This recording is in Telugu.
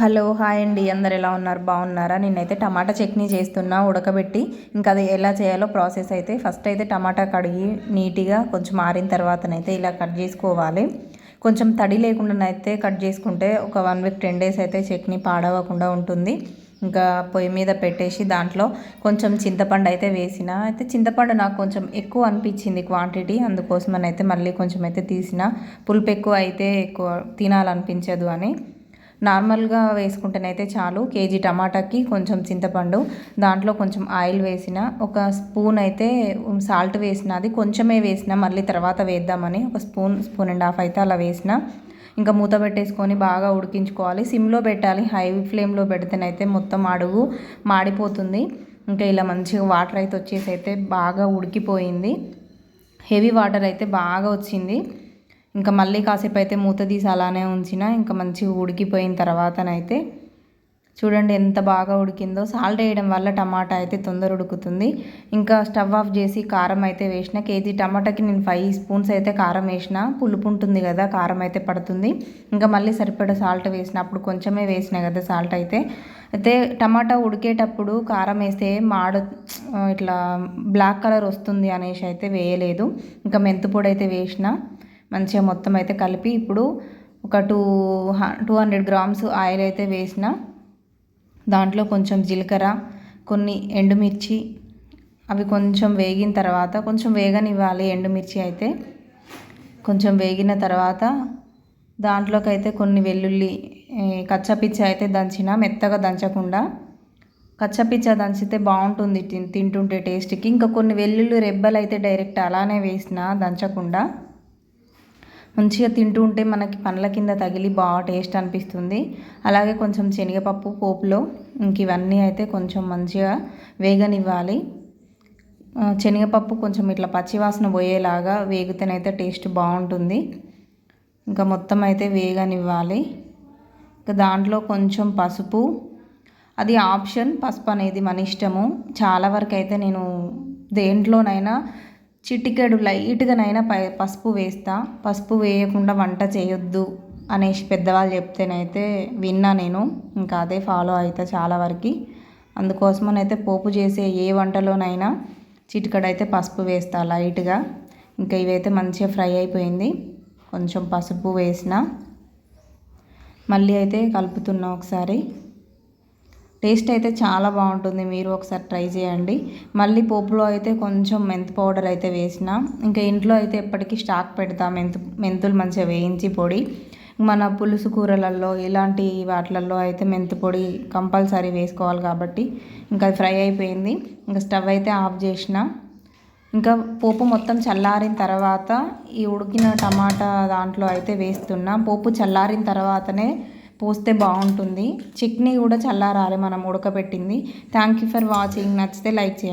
హలో హాయ్ అండి. అందరు ఎలా ఉన్నారు? బాగున్నారా? నేనైతే టమాటా చట్నీ చేస్తున్నా ఉడకబెట్టి. ఇంకా అది ఎలా చేయాలో ప్రాసెస్ అయితే ఫస్ట్ అయితే టమాటా కడిగి నీట్గా కొంచెం మారిన తర్వాతనైతే ఇలా కట్ చేసుకోవాలి. కొంచెం తడి లేకుండానైతే కట్ చేసుకుంటే ఒక వన్ వీక్ టెన్ డేస్ అయితే చట్నీ పాడవకుండా ఉంటుంది. ఇంకా పొయ్యి మీద పెట్టేసి దాంట్లో కొంచెం చింతపండు అయితే వేసిన. అయితే చింతపండు నాకు కొంచెం ఎక్కువ అనిపించింది క్వాంటిటీ. అందుకోసం అయితే మళ్ళీ కొంచెం అయితే తీసిన. పులుపు ఎక్కువ అయితే ఎక్కువ తినాలనిపించదు అని. నార్మల్గా వేసుకుంటేనైతే చాలు. కేజీ టమాటాకి కొంచెం చింతపండు దాంట్లో కొంచెం ఆయిల్ వేసిన ఒక స్పూన్ అయితే సాల్ట్ వేసిన అది కొంచెమే వేసిన మళ్ళీ తర్వాత వేద్దామని ఒక స్పూన్ స్పూన్ అండ్ హాఫ్ అయితే అలా వేసిన. ఇంకా మూత పెట్టేసుకొని బాగా ఉడికించుకోవాలి. సిమ్లో పెట్టాలి. హై ఫ్లేమ్లో పెడితేనైతే మొత్తం అడుగు మాడిపోతుంది. ఇంకా ఇలా మంచిగా వాటర్ అయితే వచ్చేసి అయితే బాగా ఉడికిపోయింది. హెవీ వాటర్ అయితే బాగా వచ్చింది. ఇంకా మళ్ళీ కాసేపు అయితే మూత తీసి అలానే ఉంచిన ఇంకా మంచిగా ఉడికిపోయిన తర్వాతనైతే చూడండి ఎంత బాగా ఉడికిందో. సాల్ట్ వేయడం వల్ల టమాటా అయితే తొందర ఉడుకుతుంది. ఇంకా స్టవ్ ఆఫ్ చేసి కారం అయితే వేసిన కేజీ టమాటాకి నేను ఫైవ్ స్పూన్స్ అయితే కారం వేసిన. పులుపు ఉంటుంది కదా కారం అయితే పడుతుంది. ఇంకా మళ్ళీ సరిపడా సాల్ట్ వేసిన అప్పుడు కొంచెమే వేసిన కదా సాల్ట్ అయితే. అయితే టమాటా ఉడికేటప్పుడు కారం వేస్తే మాడ ఇట్లా బ్లాక్ కలర్ వస్తుంది అనేసి అయితే వేయలేదు. ఇంకా మెంతుపొడి అయితే వేసిన. మంచిగా మొత్తం అయితే కలిపి ఇప్పుడు ఒక two two hundred grams oil అయితే వేసిన. దాంట్లో కొంచెం జీలకర్ర కొన్ని ఎండుమిర్చి అవి కొంచెం వేగిన తర్వాత కొంచెం వేగనివ్వాలి ఎండుమిర్చి అయితే. కొంచెం వేగిన తర్వాత దాంట్లోకి అయితే కొన్ని వెల్లుల్లి కచ్చపిచ్చ అయితే దంచిన మెత్తగా దంచకుండా. కచ్చపిచ్చ దంచితే బాగుంటుంది తింటుంటే టేస్ట్కి. ఇంకా కొన్ని వెల్లుల్లి రెబ్బలు అయితే డైరెక్ట్ అలానే వేసిన దంచకుండా. మంచిగా తింటూ ఉంటే మనకి పండ్ల కింద తగిలి బాగా టేస్ట్ అనిపిస్తుంది. అలాగే కొంచెం శనగపప్పు పోపులో ఇంక ఇవన్నీ అయితే కొంచెం మంచిగా వేగనివ్వాలి. శనగపప్పు కొంచెం ఇట్లా పచ్చివాసన పోయేలాగా వేగితేనైతే టేస్ట్ బాగుంటుంది. ఇంకా మొత్తం అయితే వేగనివ్వాలి. ఇంకా దాంట్లో కొంచెం పసుపు. అది ఆప్షన్ పసుపు అనేది మన ఇష్టము. చాలా వరకు అయితే నేను దేంట్లోనైనా చిటికెడు లైట్గానైనా ప పసుపు వేస్తా పసుపు వేయకుండా వంట చేయొద్దు అనేసి పెద్దవాళ్ళు చెప్తేనైతే విన్నా నేను. ఇంకా అదే ఫాలో అవుతా చాలా వరకు. అందుకోసమనైతే పోపు చేసే ఏ వంటలోనైనా చిటికడైతే పసుపు వేస్తా లైట్గా. ఇంకా ఇవైతే మంచిగా ఫ్రై అయిపోయింది. కొంచెం పసుపు వేసిన. మళ్ళీ అయితే కలుపుతున్నా ఒకసారి. టేస్ట్ అయితే చాలా బాగుంటుంది. మీరు ఒకసారి ట్రై చేయండి. మళ్ళీ పోపులో అయితే కొంచెం మెంతి పౌడర్ అయితే వేసిన ఇంకా ఇంట్లో అయితే ఎప్పటికీ స్టాక్ పెడతా మెంతు మెంతులు మంచిగా వేయించి పొడి. మన పులుసు కూరలలో ఇలాంటి వాటిలలో అయితే మెంతు పొడి కంపల్సరీ వేసుకోవాలి కాబట్టి ఇంకా ఫ్రై అయిపోయింది. ఇంకా స్టవ్ అయితే ఆఫ్ చేసిన. ఇంకా పోపు మొత్తం చల్లారిన తర్వాత ఈ ఉడికిన టమాటా దాంట్లో అయితే వేస్తున్నా. పోపు చల్లారిన తర్వాతనే పోస్తే బాగుంటుంది. చట్నీ కూడా చల్లారాలి మనం ఉడకబెట్టింది. థ్యాంక్ యూ ఫర్ వాచింగ్ నచ్చితే లైక్ చేయండి.